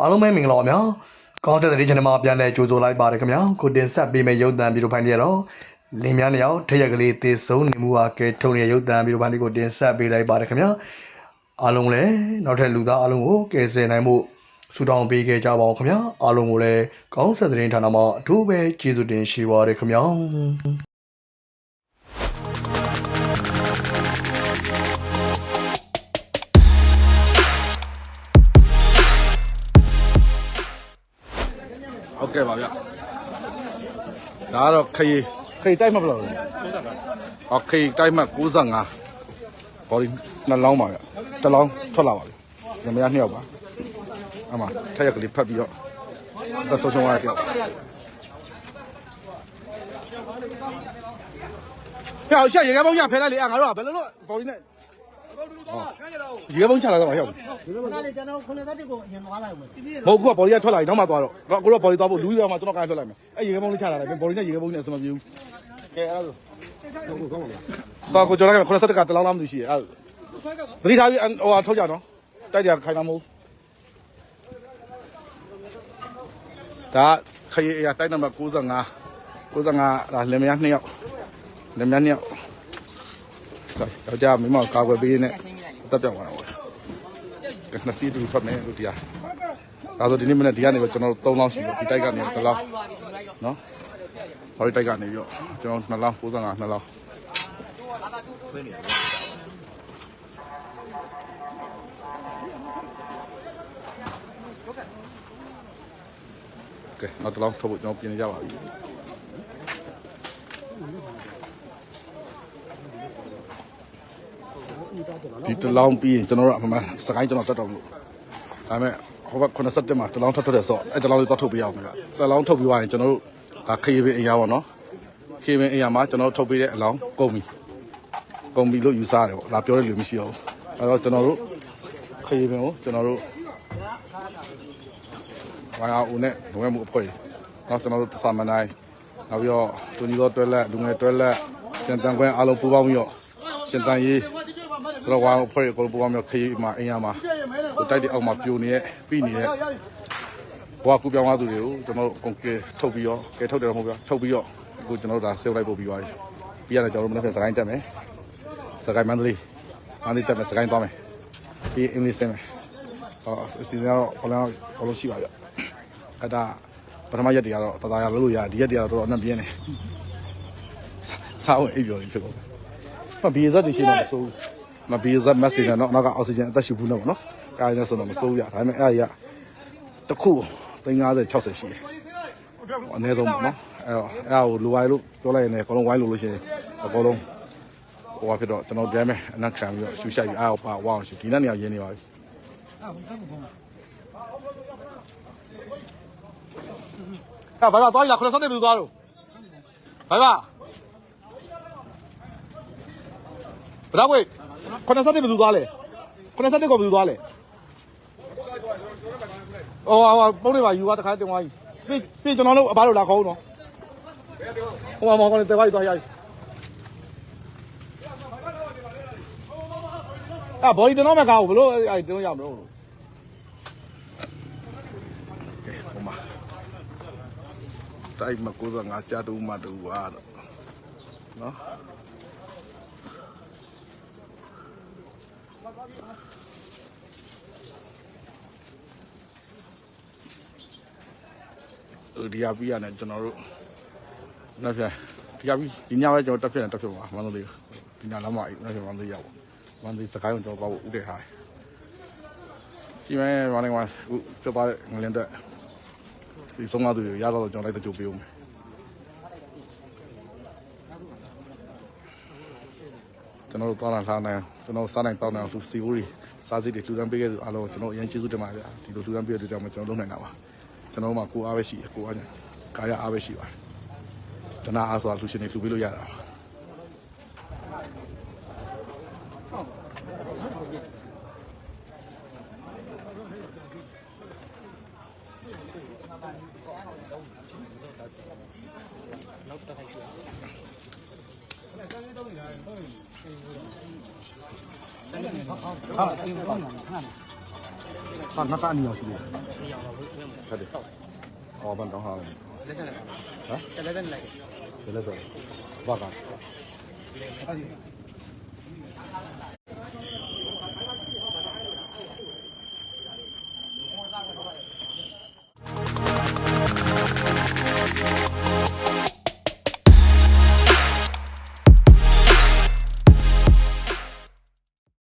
အားလုံးပဲမင်္ဂလာပါဗျာကောင်းတဲ့တဲ့ channel မှာပြန်လည်ကြိုဆိုလိုက်ပါတယ်ခင်ဗျာကိုတင်ဆက်ပေးမယ့်ရုပ်သံဗီဒီယိုဖိုင်တွေကတော့လင်းများလျောက်ထက်ရက်ကလေးတေဆုံးနေမှုဟာကဲထုံနေတဲ့ရုပ်သံဗီဒီယိုဖိုင်တွေကိုတင်ဆက်ပေးလိုက်ပါတယ်ခင်ဗျာအားလုံးလည်းနောက်ထပ်လူသားအားလုံးကိုကယ်ဆယ်နိုင်မှုဆုတောင်းပေးခဲ့ကြပါဦးခင်ဗျာအားလုံးကိုလည်းကောင်းဆက်တဲ့ဌာနမှာအထူးပဲကျေးဇူးတင်ရှိပါတယ်ခင်ဗျာ ဟုတ်ကဲ့ပါဗျဒါကတော့ခရီခရီတိုက်မှတ်ဘယ်လောက်လဲအော်ခရီတိုက်မှတ်95ဘော်ဒီနှလောင်းပါဗျတစ်လောင်းထွက်လာပါပြီညမရနှစ်ယောက်ပါအမထက်ရက်ကလေးဖတ်ပြီးတော့သက်ဆုံးဆုံးရတဲ့တယောက်ဟဲ့ရှာရေကပုံးရဖဲလိုက်လေငါတို့ကဘယ်လိုလုပ်ဘော်ဒီနဲ့ ရေကပုံးချလာတော့ဟဲ့ခဏလေးကျွန်တော်ခုနှစ်သက်တစ်ကိုအရင်သွားလိုက်မယ်မဟုတ်ခုကဘော်ဒီကထွက်လာရင်နောက်မှသွားတော့တော့ကိုတော့ဘော်ဒီသွားဖို့လူကြီးရမှာကျွန်တော်ကိုင်းထွက်လိုက်မယ်အဲ့ရေကပုံးလေးချလာတယ်ဘော်ဒီနဲ့ရေကပုံးနဲ့အစမပြေဘူးကဲအဲ့ဒါဆိုဟုတ်ကောင်းပါလားကိုကျော်လာက90တက်ကတလောင်းလားမသိရှိရဲ့အဲ့သတိထားပြီးဟိုဟာထုတ်ကြနော်တိုက်ကြခိုင်မှာမဟုတ်ဒါခရီးအရာတိုက်နံပါတ်95 95ဒါလင်မယား2ယောက်လင်မယား2ယောက် ယောက်ျားမိမကာကွယ်ပေးနေတက်ပြောက်သွားတာပေါ့နှစ်စီးတူဖတ်မယ်လို့တရားဒါဆိုဒီနေ့မနေ့ဒီကနေပဲကျွန်တော်တို့3လောင်းရှိတယ်ဒီတိုက်ကနေတစ်လောင်းနော်ဟောဒီတိုက်ကနေပြီးတော့ကျွန်တော်2လောင်း95 2လောင်းကဲနောက်တစ်လောင်းထုတ်ဖို့ကျွန်တော်ပြင်နေကြပါပြီ ဒီတစ်လောင်းပြီးရင်ကျွန်တော်တို့အမှန်စကိုင်းကျွန်တော်တက်တော့လို့ဒါပေမဲ့ဟိုဘက်87မှာတစ်လောင်းထပ်ထွက်တယ်ဆိုတော့အဲတစ်လောင်းလေးတော့ထုတ်ပေးရအောင်ခင်ဗျတစ်လောင်းထုတ်ပြီးသွားရင်ကျွန်တော်တို့ဒါခရီးပင်အရာပေါ့နော်ခရီးပင်အရာမှာကျွန်တော်တို့ထုတ်ပေးတဲ့အလောင်းကုန်ပြီကုန်ပြီလို့ယူဆရတယ်ပေါ့လာပြောတဲ့လူမရှိတော့ဘူးအဲတော့ကျွန်တော်တို့ခရီးပင်ကိုကျွန်တော်တို့ဝိုင်းအောင်ဦးနဲ့ဘုံရမှုအဖွဲ့ကြီးနော်ကျွန်တော်တို့စာမန်တိုင်းနောက်ပြီးတော့တူညီသောတွဲလက်လူငယ်တွဲလက်ရှင်တန်ခွဲအားလုံးပူးပေါင်းပြီးတော့ရှင်တန်ရေး တော့ဝါအဖွဲ့ကိုပူးပေါင်းပြီးတော့ခရီးမှာအင်ရမှာဟိုတိုက်တဲ့အောက်မှာပြိုနေတဲ့ပြီးနေတဲ့ဘွားကူပြောင်းသွားသူတွေကိုကျွန်တော်တို့ကုန်ကဲထုတ်ပြီးတော့ကဲထုတ်တယ်မဟုတ်ဘူးထုတ်ပြီးတော့အခုကျွန်တော်တို့ဒါဆေးလိုက်ပို့ပြီးသွားပြီပြီးရတယ်ကျွန်တော်တို့မနေ့ကစကိုင်းတက်မယ်စကိုင်းမန္တလေးမန္တလေးတက်မယ်စကိုင်းသွားမယ်ပြီးအင်္ဂလိပ်ဆင်းမယ်ဟောအစီအစဉ်ကတော့ဘယ်လောက်ဘယ်လိုရှိပါကြအဲ့ဒါပထမရက်တွေကတော့တသားရလို့လို့ရဒီရက်တွေကတော့တော်တော်အနှံ့ပြင်းနေစားဝင်အိပ်ပျော်နေဖြစ်ကုန်တယ်မဘီဇက်တွေရှိမှမစိုးဘူး မဘီဇက်မက်တွေနဲ့တော့နောက်ကအောက်ဆီဂျင်အသက်ရှူဘူးနဲ့ပေါ့နော်ကားရင်းနဲ့ဆိုတော့မစိုးဘူးရဒါပေမဲ့အဲ့အရာတစ်ခု350 60ရှိတယ်အနည်းဆုံးပေါ့နော်အဲ့တော့အဲ့ဒါကိုလိုဝိုင်းလို့ပြောလိုက်ရင်လည်းအကုန်လုံးဝိုင်းလို့လို့ရှိရင်အကုန်လုံးဟိုဘာဖြစ်တော့ကျွန်တော်ပြန်မယ်အနက်ခံပြီးတော့ရှူရှိုက်ပြီးအားပါဝအောင်ရှူဒီနေ့နေရာရင်းနေပါပြီအဲ့ဘာသာသွားရလားခဏစနေပြီသွားတော့ဘာသာဘရာဝေး ခဏစနေပြီသွားလေခဏစနေကောဘယ်သူသွားလဲအော်အော်ပုံးနေပါယူသွားတခါတင်သွားပြီပြီးပြီးကျွန်တော်တို့အဘတို့လာခေါင်းနော်ဟိုမှာမောင်ကောင်းနေတဲသွားပြီသွားရပြီအာဘော်ဒီတင်တော့မကောက်ဘူးဘလို့အဲ့တင်လို့ရမလို့ဟိုမှာတိုက်မှာ95ကြာတူမှတူပါတော့နော် ဒီအပီးရတယ်ကျွန်တော်တို့နောက်ပြန်ဒီအပီးဒီညပဲကျွန်တော်တက်ဖြစ်တယ်တက်ဖြစ်ပါမန္တလေးဒီညလမ်းမအဲ့နောက်ပြန်မန္တလေးရောက်ပါမန္တလေးစကိုင်းကိုကျွန်တော်ပေါ့ဥတည်ထားတယ်ဒီမဲ့မန္တလေးမှာအခုပြသွားတဲ့ငလင်းတက်ဒီဆုံးသွားသူတွေရတော့ကျွန်တော်လိုက်တကြိုပေးဦးမယ် ကျွန်တော်တို့သွားလာထားနိုင်ကျွန်တော်စားနိုင်တောင်းနိုင်လူစီဝီစားစိတ်တွေလှူဒန်းပေးခဲ့သူအားလုံးကျွန်တော်အရင်ကျေးဇူးတင်ပါတယ်ဗျာဒီလိုလှူဒန်းပေးတဲ့အတွက်ကြောင့်ကျွန်တော်လုပ်နိုင်တာပါကျွန်တော်တို့မှာကိုအားပဲရှိတယ်ကိုအားကာယအားပဲရှိပါတယ်တနာအားဆိုတာလူရှင်တွေလှူပေးလို့ရတာပါဟုတ် ဟုတ်ဟုတ်ဟာငါတာအနီအောင်ရှိတယ်နေအောင်တော့ဝေးဝေးမှာဟုတ်တယ်ဟုတ်ဟောဘန်တောင်းဟာဟမ်လက်စနဲ့ဟမ်ဆက်လက်စနဲ့လိုက်ဘယ်လဲဆိုဘာကအဲ့ဒီ